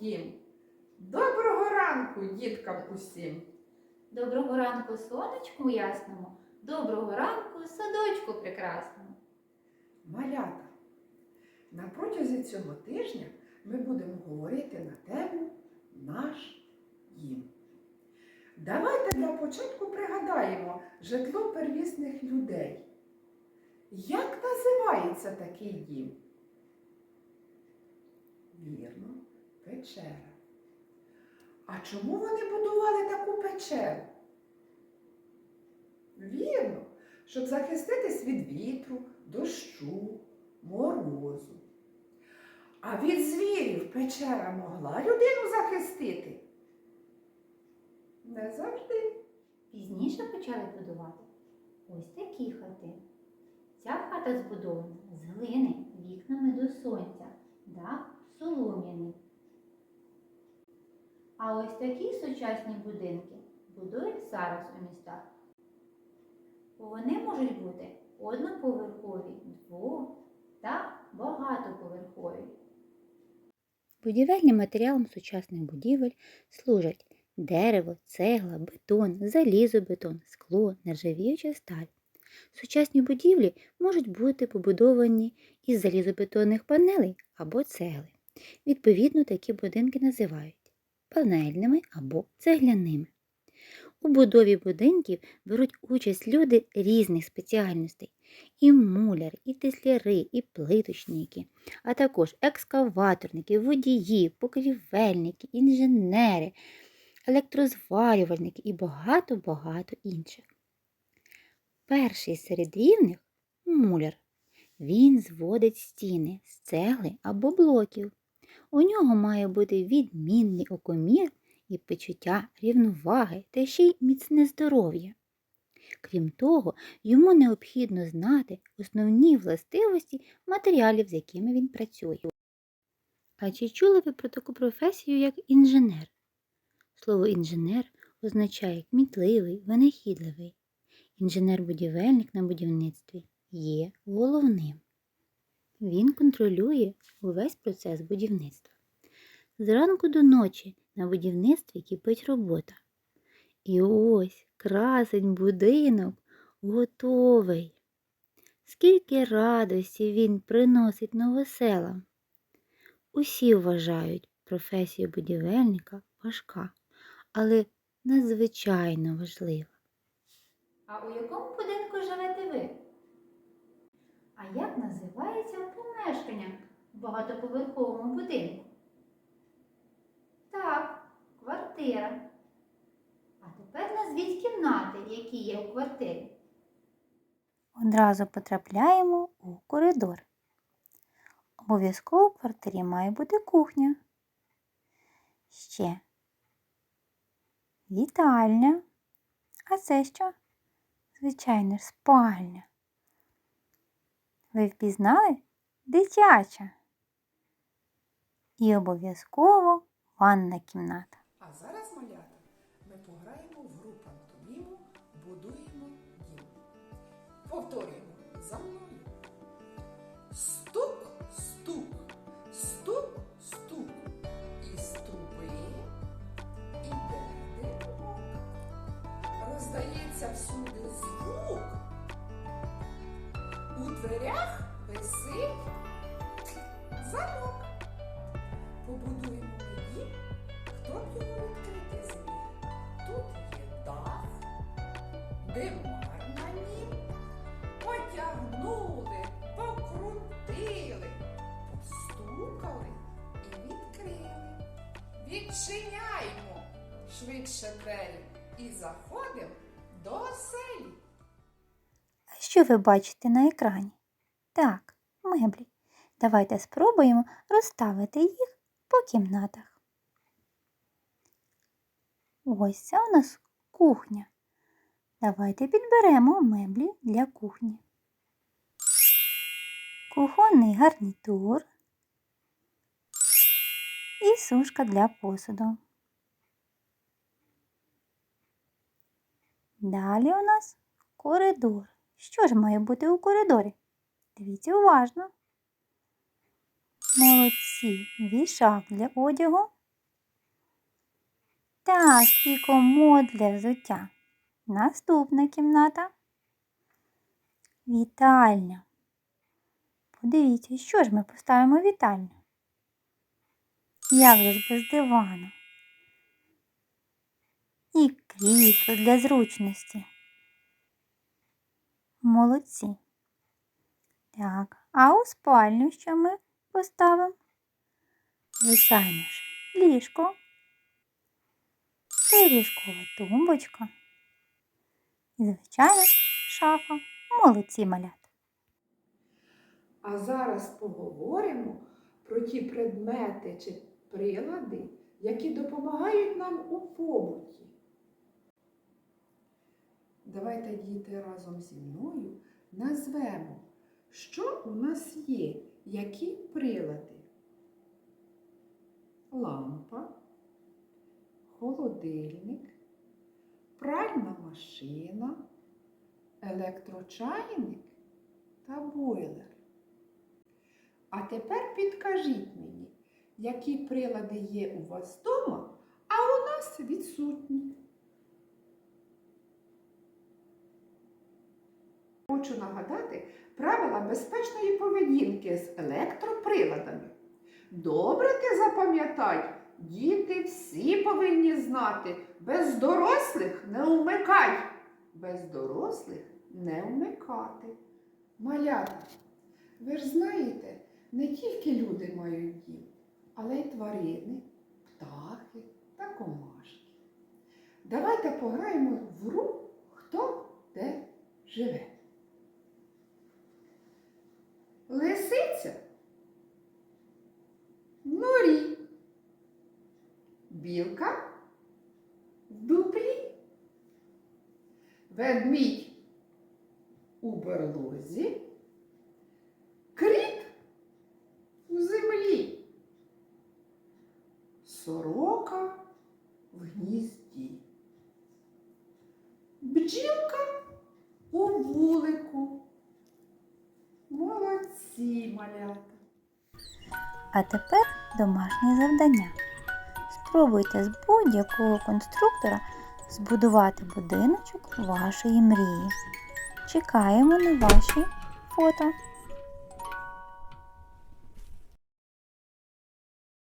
дім. Доброго ранку, діткам усім. Доброго ранку, сонечку ясному, доброго ранку, садочку прекрасному. Малята. На протязі цього тижня ми будемо говорити на тему Наш дім. Давайте для початку пригадаємо житло первісних людей. Як називається такий дім? Вірно, печера. А чому вони будували таку печеру? Вірно, щоб захиститись від вітру, дощу, морозу. А від звірів печера могла людину захистити? Не завжди. Пізніше почали будувати ось такі хати. Ця хата збудована з глини вікнами до сонця, дах солом'яний. А ось такі сучасні будинки будують зараз у містах. Вони можуть бути одноповерхові, дво- та багатоповерхові. Будівельним матеріалом сучасних будівель служать дерево, цегла, бетон, залізобетон, скло, нержавіюча сталь. Сучасні будівлі можуть бути побудовані із залізобетонних панелей або цегли. Відповідно, такі будинки називають панельними або цегляними. У будові будинків беруть участь люди різних спеціальностей і муляр, і тесляри, і плиточники, а також екскаваторники, водії, покрівельники, інженери, електрозварювальники і багато-багато інших. Перший серед рівних муляр. Він зводить стіни з цегли або блоків. У нього має бути відмінний окомір і почуття рівноваги та ще й міцне здоров'я. Крім того, йому необхідно знати основні властивості матеріалів, з якими він працює. А чи чули ви про таку професію, як інженер? Слово інженер означає кмітливий, винахідливий. Інженер-будівельник на будівництві є головним. Він контролює увесь процес будівництва. Зранку до ночі на будівництві кипить робота. І ось красень будинок готовий. Скільки радості він приносить новоселам. Усі вважають професію будівельника важка, але надзвичайно важлива. А у якому будинку живете ви? А як називається помешкання в багатоповерховому будинку? Так, квартира. А тепер назвіть кімнати, які є у квартирі. Одразу потрапляємо у коридор. Обов'язково в квартирі має бути кухня. Ще вітальня. А це що? Звичайно спальня. Ви впізнали? Дитяча. І обов'язково ванна кімната. А зараз, малята, ми пограємо в гру пантоміму Будуємо дім. Повторюємо за мною. Стук, стук, стук, стук. Із труби іде димок. Роздається всюди звук. У дверях висить замок. Побудуємо дім, хто б його відкрити зміг. Тут є дах, димар на нім. Потягнули, покрутили, постукали і відкрили. Відчиняймо швидше двері і заходимо до оселі. Що ви бачите на екрані? Так, меблі. Давайте спробуємо розставити їх по кімнатах. Ось це у нас кухня. Давайте підберемо меблі для кухні. Кухонний гарнітур і сушка для посуду. Далі у нас коридор. Що ж має бути у коридорі? Дивіться уважно. Молодці. Вішак для одягу Так, і комод для взуття. Наступна кімната. Вітальня. Подивіться, що ж ми поставимо вітальню? Як же ж без дивану? І крісло для зручності. Молодці. Так, а у спальню що ми поставимо? Звичайно ж, ліжко. Це ліжкова тумбочка. І, звичайно, шафа. Молодці малята. А зараз поговоримо про ті предмети чи прилади, які допомагають нам у побуті. Давайте, діти, разом зі мною назвемо, що у нас є, які прилади. Лампа, холодильник, пральна машина, електрочайник та бойлер. А тепер підкажіть мені, які прилади є у вас вдома, а у нас відсутні. Хочу нагадати правила безпечної поведінки з електроприладами. Добре ти запам'ятай, діти всі повинні знати, без дорослих не вмикай, без дорослих не вмикати. Малята, ви ж знаєте, не тільки люди мають дім, але й тварини, птахи та комашки. Давайте пограємо в гру, хто де живе. Лисиця? В норі, білка? В дуплі, ведмідь у берлозі, кріт у землі, сорока в гнізді, Малята. А тепер домашнє завдання. Спробуйте з будь-якого конструктора збудувати будиночок вашої мрії. Чекаємо на ваші фото.